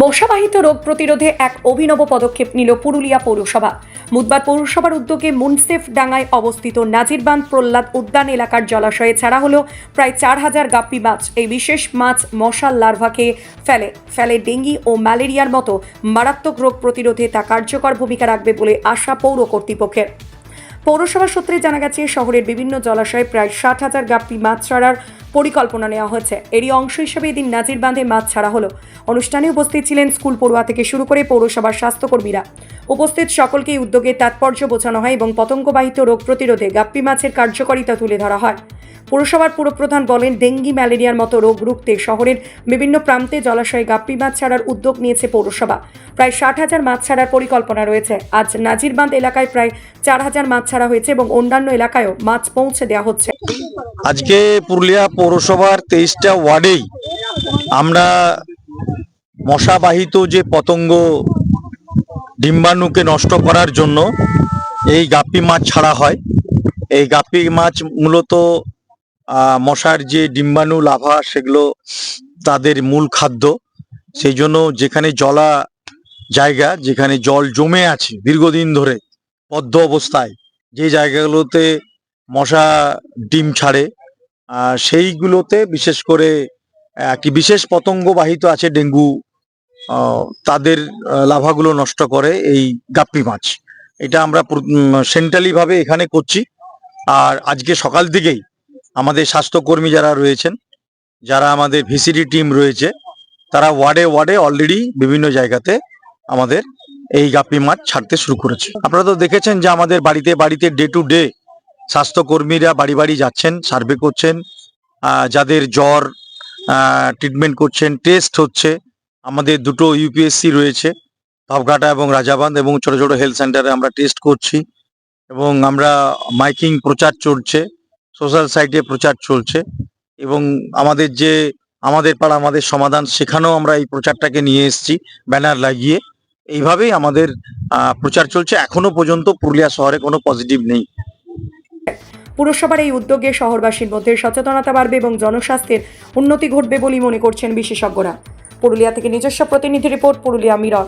মশাবাহিত রোগ প্রতিরোধে এক অভিনব পদক্ষেপ নিল পুরুলিয়া পৌরসভা। বুধবার পৌরসভার উদ্যোগে মুনসেফ ডাঙ্গায় অবস্থিত নাজিরবান্ধ প্রহ্লাদ উদ্যান এলাকার জলাশয়ে ছাড়া হলো প্রায় চার হাজার গাপ্পি মাছ। এই বিশেষ মাছ মশার লার্ভাকে ফেলে। ফেলে ডেঙ্গি ও ম্যালেরিয়ার মতো মারাত্মক রোগ প্রতিরোধে তা কার্যকর ভূমিকা রাখবে বলে আশা পৌর কর্তৃপক্ষের। পৌরসভা সূত্রে জানা গেছে, শহরের বিভিন্ন জলাশয়ে প্রায় ষাট হাজার গাপ্পি মাছ ছাড়ার পরিকল্পনা নেওয়া হয়েছে এরই অংশ হিসেবে এদিন নাজির বাঁধে মাছ ছাড়া হলো। অনুষ্ঠানে উপস্থিত ছিলেন স্কুল পড়ুয়া থেকে শুরু করে পৌরসভার স্বাস্থ্যকর্মীরা। উপস্থিত সকলকেই উদ্যোগে তাৎপর্য বোঝানো হয় এবং পতঙ্গবাহিত রোগ প্রতিরোধে গাপ্পি মাছের কার্যকারিতা তুলে ধরা হয়। পৌরসভার পুরপ্রধান বলেন, ডেঙ্গি, ম্যালেরিয়ার মতো রোগ রুখতে শহরের বিভিন্ন প্রান্তে জলাশয়ে গাপ্পি মাছ ছাড়ার উদ্যোগ নিয়েছে পৌরসভা। প্রায় ষাট হাজার মাছ ছাড়ার পরিকল্পনা রয়েছে। আজ নাজিরবান্ধ এলাকায় প্রায় চার হাজার মাছ ছাড়া হয়েছে এবং অন্যান্য এলাকায়ও মাছ পৌঁছে দেওয়া হচ্ছে। আজকে পুরুলিয়া পৌরসভার তেইশটা ওয়ার্ডেই আমরা মশাবাহিত যে পতঙ্গ ডিম্বাণুকে নষ্ট করার জন্য এই গাপ্পি মাছ ছাড়া হয়। এই গাপ্পি মাছ মূলত মশার যে ডিম্বাণু, লাভা সেগুলো তাদের মূল খাদ্য। সেই জন্য যেখানে জলা জায়গা, যেখানে জল জমে আছে দীর্ঘদিন ধরে পদ্ম অবস্থায়, যে জায়গাগুলোতে মশা ডিম ছাড়ে সেইগুলোতে বিশেষ করে একটি বিশেষ পতঙ্গ বাহিত আছে ডেঙ্গু তাদের লাভাগুলো নষ্ট করে এই গাপ্পি মাছ। এটা আমরা সেন্ট্রালি ভাবে এখানে করছি। আর আজকে সকাল থেকেই আমাদের স্বাস্থ্যকর্মী যারা রয়েছেন, যারা আমাদের ভিসিডি টিম রয়েছে, তারা ওয়ার্ডে ওয়ার্ডে অলরেডি বিভিন্ন জায়গাতে আমাদের এই গাপি মাছ ছাড়তে শুরু করেছে। আপনারা তো দেখেছেন যে আমাদের বাড়িতে বাড়িতে ডে টু ডে স্বাস্থ্যকর্মীরা বাড়ি বাড়ি যাচ্ছেন সার্ভে করছেন যাদের জ্বর ট্রিটমেন্ট করছেন টেস্ট হচ্ছে। আমাদের দুটো ইউপিএসসি রয়েছে, ভাবঘাটা এবং রাজাবান্ধ এবং ছোট ছোট হেলথ সেন্টারে আমরা টেস্ট করছি এবং আমরা মাইকিং প্রচার চলছে। সোশ্যাল সাইটে প্রচার চলছে এবং আমাদের যে, আমাদের পাড়া, আমাদের সমাধান, সেখানেও আমরা এই প্রচারটাকে নিয়ে এসেছি, ব্যানার লাগিয়ে। এইভাবেই আমাদের প্রচার চলছে। এখনও পর্যন্ত পুরুলিয়া শহরে কোনো পজিটিভ নেই। পুরসভার এই উদ্যোগে শহরবাসীর মধ্যে সচেতনতা বাড়বে এবং জনস্বাস্থ্যের উন্নতি ঘটবে বলেই মনে করছেন বিশেষজ্ঞরা। পুরুলিয়া থেকে নিজস্ব প্রতিনিধি রিপোর্ট, পুরুলিয়া মিরর।